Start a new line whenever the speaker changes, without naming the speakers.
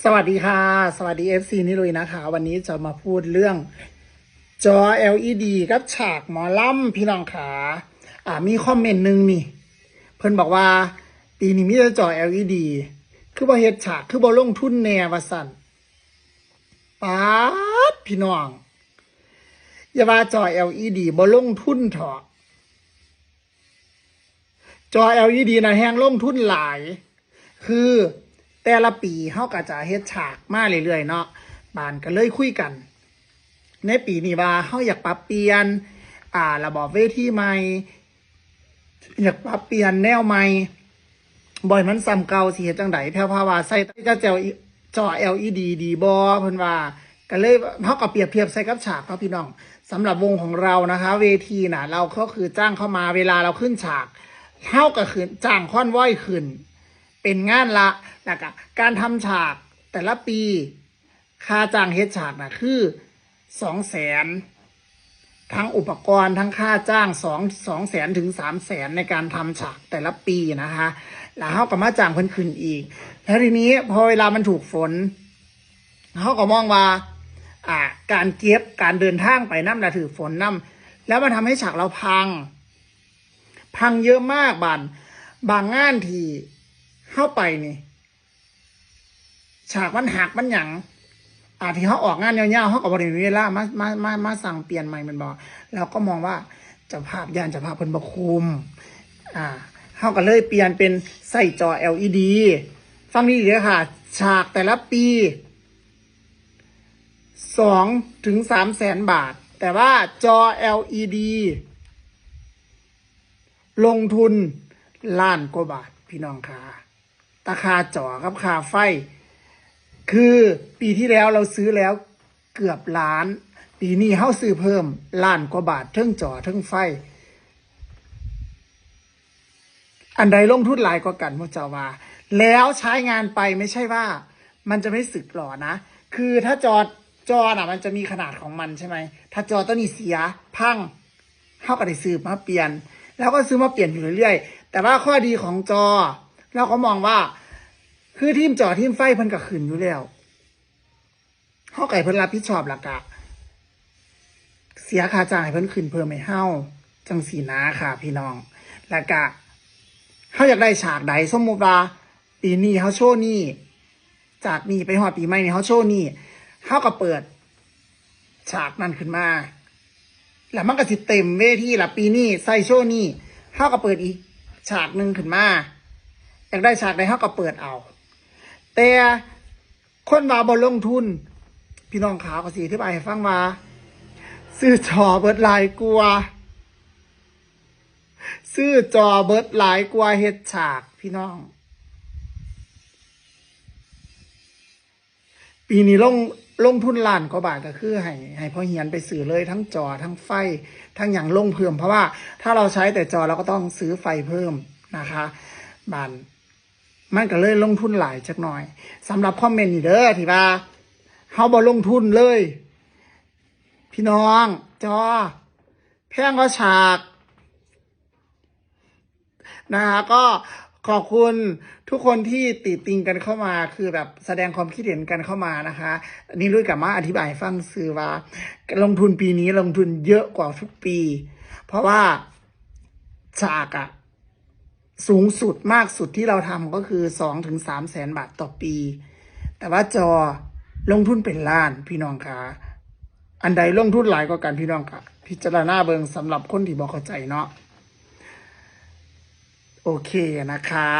สวัสดีค่ะ สวัสดี FC นี่ลุยนะคะ วันนี้จะมาพูดเรื่องจอ LED กับฉากหมอลำพี่น้องขาอ่ามีคอมเมนต์หนึ่งนี่ เพิ่นบอกว่า ปีนี้มีแต่จอ LED คือบ่เฮ็ดฉากคือบ่ลงทุนแน่ว่าสั่นป๊าดพี่น้อง อย่าว่าจอ LED บ่ลงทุนเถอะจอ LED นะแฮงลงทุนหลาย คือ แต่ละปีเขาก็จะเฮ็ดฉากมาเรื่อยๆเนาะบานก็เลยคุยกัน ในปีนี้ว่าเขาอยากปรับเปลี่ยน อ่า ระบบเวทีใหม่ อยากปรับเปลี่ยนแนวใหม่บ่อยมันซ้ำเก่าสิเฮ็ดจังไดแพรวพาว่าใส่จะจอจอ LED ดีบ่เพิ่นว่าก็เลยเฮาก็เปรียบเทียบใส่กับฉากเนาะพี่น้องสำหรับวงของเรานะคะ เวทีน่ะ เราก็คือจ้างเข้ามาเวลาเราขึ้นฉากเฮาก็คือจ้างค่อนว้อยขึ้น เป็นงานละแล้วก็การทำฉากแต่ละปี ค่าจ้างเฮ็ดฉากนะคือสองแสนทั้งอุปกรณ์ทั้งค่าจ้างสองสองแสนถึงสามแสนในการทำฉากแต่ละปีนะคะ แล้วเขาก็มาจ้างเพิ่นขึ้นอีก แล้วทีนี้พอเวลามันถูกฝนเขาก็มองว่าอ่า การเก็บการเดินทางไปน้ำละถือฝนน้ำแล้วมันทำให้ฉากเราพัง พังเยอะมากบานบางงานที่ เข้าไปนี่ ฉากมันหักมันหยังอาที่เขาออกงานยาวๆเขาก็บริเวณลามามามามาสั่งเปลี่ยนใหม่มันบอกเราก็มองว่าจะภาพยานจะภาพเพิ่นบคุม อ่าเขาก็เลยเปลี่ยนเป็นใส่จอ LED ฟังดีๆเลยค่ะ ฉากแต่ละปีสองถึงสามแสนบาท แต่ว่าจอ LED ลงทุนล้านกว่าบาทพี่น้องค่ะ ตาคาจอกับคาไฟ คือปีที่แล้วเราซื้อแล้วเกือบล้าน ปีนี้เฮาซื้อเพิ่มล้านกว่าบาทเทั้งจอเทั้งไฟ อันใดลงทุนหลายกว่ากันพวกเจ้าว่า แล้วใช้งานไปไม่ใช่ว่า มันจะไม่สึกหรอนะ คือถ้าจอจอน่ะ มันจะมีขนาดของมันใช่ไหม ถ้าจอตัวนี้เสียพังเขาก็ได้ซื้อมาเปลี่ยน แล้วก็ซื้อมาเปลี่ยนอยู่เรื่อยๆ แต่ว่าข้อดีของจอ เราก็มองว่า คือทีมจอทีมไฟเพิ่นก็ขึ้นอยู่แล้วเขาไก่เพิ่นรับผิดชอบหลักกะ เสียค่าจ้างให้เพิ่นขึ้นเพิ่มให้เฮาจังสีนาค่ะ พี่น้องแล้วก็เขาอยากได้ฉากใดสมมุติว่าปีนี้เขาโชว์นี่จากนี้ไปหอดปีใหม่นี่เขาโชว์นี่เขาก็เปิด ฉากนั้นขึ้นมาแล้วมันก็สิเต็มเวทีละปีนี้ใส่โชว์นี่เขาก็เปิดอีก ฉากหนึ่งขึ้นมาอยากได้ฉากใดเขาก็เปิดเอา แต่คนว่าบอลงทุน พี่น้องขาวก็สีที่บายให้ฟังว่าซื้อจอเบิดหลายกลัว ซื้อจอเบิดหลายกว่าเฮ็ดฉากพี่น้อง ปีนี้ลงลงทุนล้านกว่าบาทก็คือให้ให้พ่อเฮียนไปซื้อเลยทั้งจอทั้งไฟ ทั้งอย่างลงเพิ่มเพราะว่าถ้าเราใช้แต่จอเราก็ต้องซื้อไฟเพิ่มนะคะบาน มันก็เลยลงทุนหลายจักหน่อยสำหรับคอมเมนต์นี่เด้อที่ว่าเฮาบ่ลงทุนเลย พี่น้องจอแพงก็ฉากนะคะก็ขอบคุณทุกคนที่ติดติงกันเข้ามา คือแบบแสดงความคิดเห็นกันเข้ามานะคะนี่ลุยกับมาอธิบายฟังซื้อว่า ลงทุนปีนี้ลงทุนเยอะกว่าทุกปี เพราะว่าฉากอะ สูงสุดมากสุดที่เราทำก็คือสองถึงสามแสนบาทต่อปี แต่ว่าจอลงทุนเป็นล้านพี่น้องคะอันใดลงทุนหลายกว่ากันพี่น้องคะพิจารณาเบิงสำหรับคนที่บอกเข้าใจเนาะโอเคนะคะ